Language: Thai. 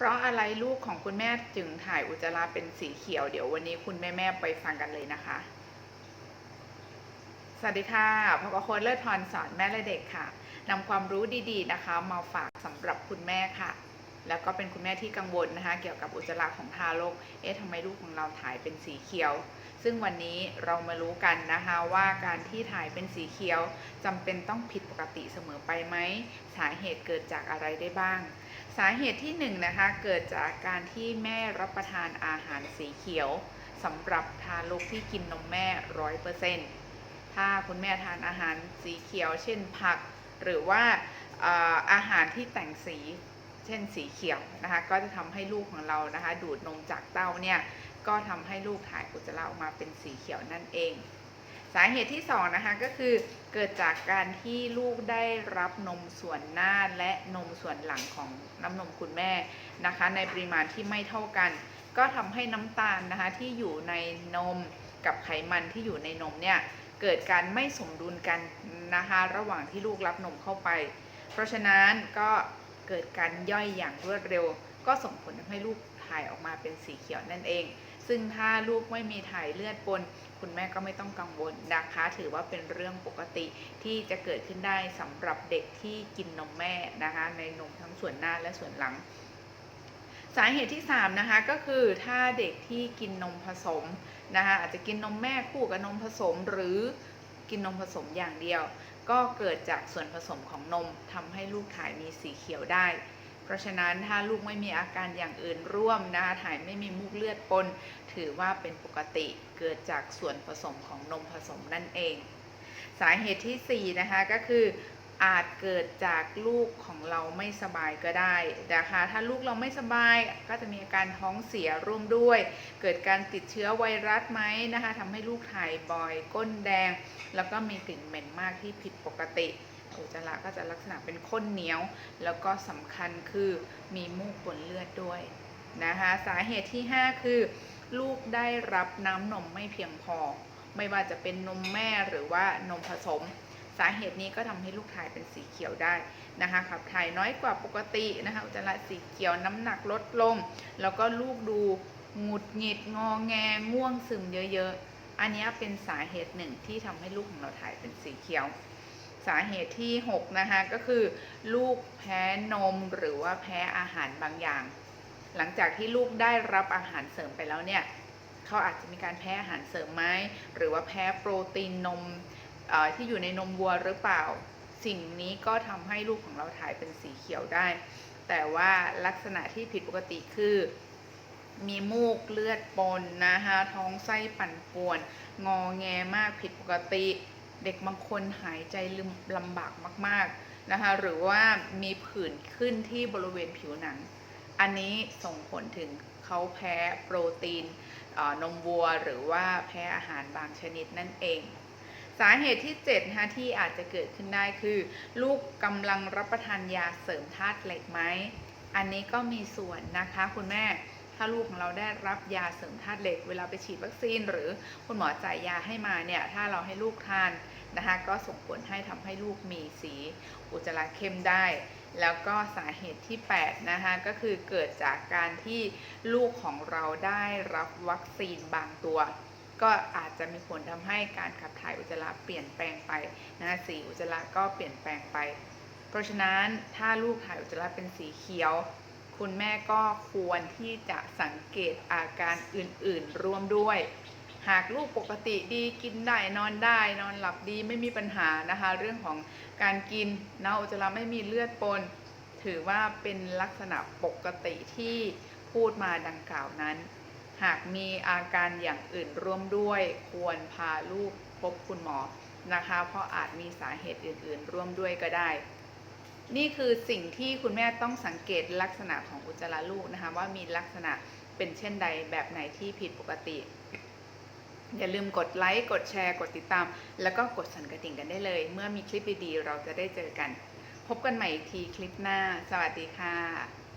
เพราะอะไรลูกของคุณแม่จึงถ่ายอุจจาระเป็นสีเขียว เดี๋ยววันนี้คุณแม่แม่ๆไปฟังกันเลยนะคะ สวัสดีค่ะพบกับโค้ชเลิศพรสอนแม่และเด็กค่ะนำความรู้ดีๆนะคะ มาฝากสำหรับคุณแม่ค่ะ แล้วก็เป็นคุณแม่ที่กังวลนะคะ เกี่ยวกับอุจจาระของทารก เอ๊ะทำไมลูกของเราถ่ายเป็นสีเขียว ซึ่งวันนี้เรามารู้กันนะคะว่าการที่ถ่ายเป็นสีเขียวจำเป็นต้องผิดปกติเสมอไปไหม สาเหตุเกิดจากอะไรได้บ้าง สาเหตุที่1นงนะคะเกิดจากการที่แม่รับประทานอาหารสีเขียวสำหรับทารกที่กินนมแม่ร้อยเปอร์เซ็นต์ถ้าคุณแม่ทานอาหารสีเขียว เช่นผัก หรือว่าเอ่ออาหารที่แต่งสีเช่นสีเขียวนะคะก็จะทำให้ลูกของเรานะคะดูดนมจากเต้าเนี่ยก็ทำให้ลูกถ่ายอุจจาระออกมาเป็นสีเขียวนั่นเอง สาเหตุที่สองนะคะก็คือเกิดจากการที่ลูกได้รับนมส่วนหน้าและนมส่วนหลังของน้ำนมคุณแม่นะคะ ในปริมาณที่ไม่เท่ากัน ก็ทำให้น้ำตาลนะคะที่อยู่ในนมกับไขมันที่อยู่ในนมเนี่ยเกิดการไม่สมดุลกันนะคะระหว่างที่ลูกรับนมเข้าไป เพราะฉะนั้นก็เกิดการย่อยอย่างรวดเร็ว ก็ส่งผลทำให้ลูกถ่ายออกมาเป็นสีเขียวนั่นเอง ซึ่งถ้าลูกไม่มีถ่ายเลือดปน คุณแม่ก็ไม่ต้องกังวลนะคะ ถือว่าเป็นเรื่องปกติที่จะเกิดขึ้นได้สำหรับเด็กที่กินนมแม่นะคะในนมทั้งส่วนหน้าและส่วนหลัง สาเหตุที่3นะคะก็คือถ้าเด็กที่กินนมผสมนะคะอาจจะกินนมแม่คู่กับนมผสมหรือกินนมผสมอย่างเดียว ก็เกิดจากส่วนผสมของนมทำให้ลูกถ่ายมีสีเขียวได้ เพราะฉะนั้นถ้าลูกไม่มีอาการอย่างอื่นร่วมนะคะถ่ายไม่มีมูกเลือดปน ถือว่าเป็นปกติเกิดจากส่วนผสมของนมผสมนั่นเอง สาเหตุที่4นะคะก็คืออาจเกิดจากลูกของเราไม่สบายก็ได้นะคะ ถ้าลูกเราไม่สบายก็จะมีอาการท้องเสียร่วมด้วย เกิดการติดเชื้อไวรัสไหมนะคะทำให้ลูกถ่ายบ่อย ก้นแดง แล้วก็มีกลิ่นเหม็นมากที่ผิดปกติ อุจจาระก็จะลักษณะเป็นข้นเหนียว แล้วก็สำคัญคือมีมูกปนเลือดด้วยนะคะสาเหตุที่ 5 คือ ลูกได้รับน้ำนมไม่เพียงพอ ไม่ว่าจะเป็นนมแม่หรือว่านมผสม สาเหตุนี้ก็ทำให้ลูกถ่ายเป็นสีเขียวได้นะคะขับถ่ายน้อยกว่าปกตินะคะอุจจาระสีเขียวน้ำหนักลดลง แล้วก็ลูกดูหงุดหงิดงอแงง่วงซึมเยอะๆ อันนี้เป็นสาเหตุหนึ่งที่ทำให้ลูกของเราถ่ายเป็นสีเขียว สาเหตุที่ 6 นะคะ ก็คือ ลูกแพ้นมหรือว่าแพ้อาหารบางอย่าง หลังจากที่ลูกได้รับอาหารเสริมไปแล้วเนี่ยเขาอาจจะมีการแพ้อาหารเสริมไหมหรือว่าแพ้โปรตีนนมที่อยู่ในนมวัวหรือเปล่า สิ่งนี้ก็ทำให้ลูกของเราถ่ายเป็นสีเขียวได้ แต่ว่าลักษณะที่ผิดปกติคือ มีมูกเลือดปนนะคะท้องไส้ปั่นป่วน งอแงมากผิดปกติ เด็กบางคนหายใจลำลำบากมากๆนะคะหรือว่ามีผื่นขึ้นที่บริเวณผิวหนัง อันนี้ส่งผลถึงเขาแพ้โปรตีนนมวัว หรือว่าแพ้อาหารบางชนิดนั่นเอง สาเหตุที่7นะคะที่อาจจะเกิดขึ้นได้คือ ลูกกำลังรับประทานยาเสริมธาตุเหล็กไหมอันนี้ก็มีส่วนนะคะคุณแม่ ถ้าลูกของเราได้รับยาเสริมธาตุเหล็ก เวลาไปฉีดวัคซีน หรือคุณหมอจ่ายยาให้มาเนี่ยถ้าเราให้ลูกทานนะคะก็ส่งผลให้ทำให้ลูกมีสีอุจจาระเข้มได้ แล้วก็สาเหตุที่8นะคะก็คือเกิดจากการที่ลูกของเราได้รับวัคซีนบางตัวก็อาจจะมีผลทำให้การขับถ่ายอุจจาระเปลี่ยนแปลงไปนะคะสีอุจจาระก็เปลี่ยนแปลงไป เพราะฉะนั้นถ้าลูกถ่ายอุจจาระเป็นสีเขียว คุณแม่ก็ควรที่จะสังเกตอาการอื่นๆร่วมด้วย หากลูกปกติดีกินได้นอนได้ นอนหลับดีไม่มีปัญหานะคะ เรื่องของการกินนะอุจจาระไม่มีเลือดปน ถือว่าเป็นลักษณะปกติที่พูดมาดังกล่าวนั้น หากมีอาการอย่างอื่นร่วมด้วย ควรพาลูกพบคุณหมอนะคะ เพราะอาจมีสาเหตุอื่น ๆ ร่วมด้วยก็ได้ นี่คือสิ่งที่คุณแม่ต้องสังเกตลักษณะของอุจจาระลูกนะคะว่ามีลักษณะเป็นเช่นใดแบบไหนที่ผิดปกติ อย่าลืมกดไลค์กดแชร์ กดติดตาม แล้วก็กดสั่นกระดิ่งกันได้เลย เมื่อมีคลิปดีๆ เราจะได้เจอกัน พบกันใหม่อีกทีคลิปหน้า สวัสดีค่ะ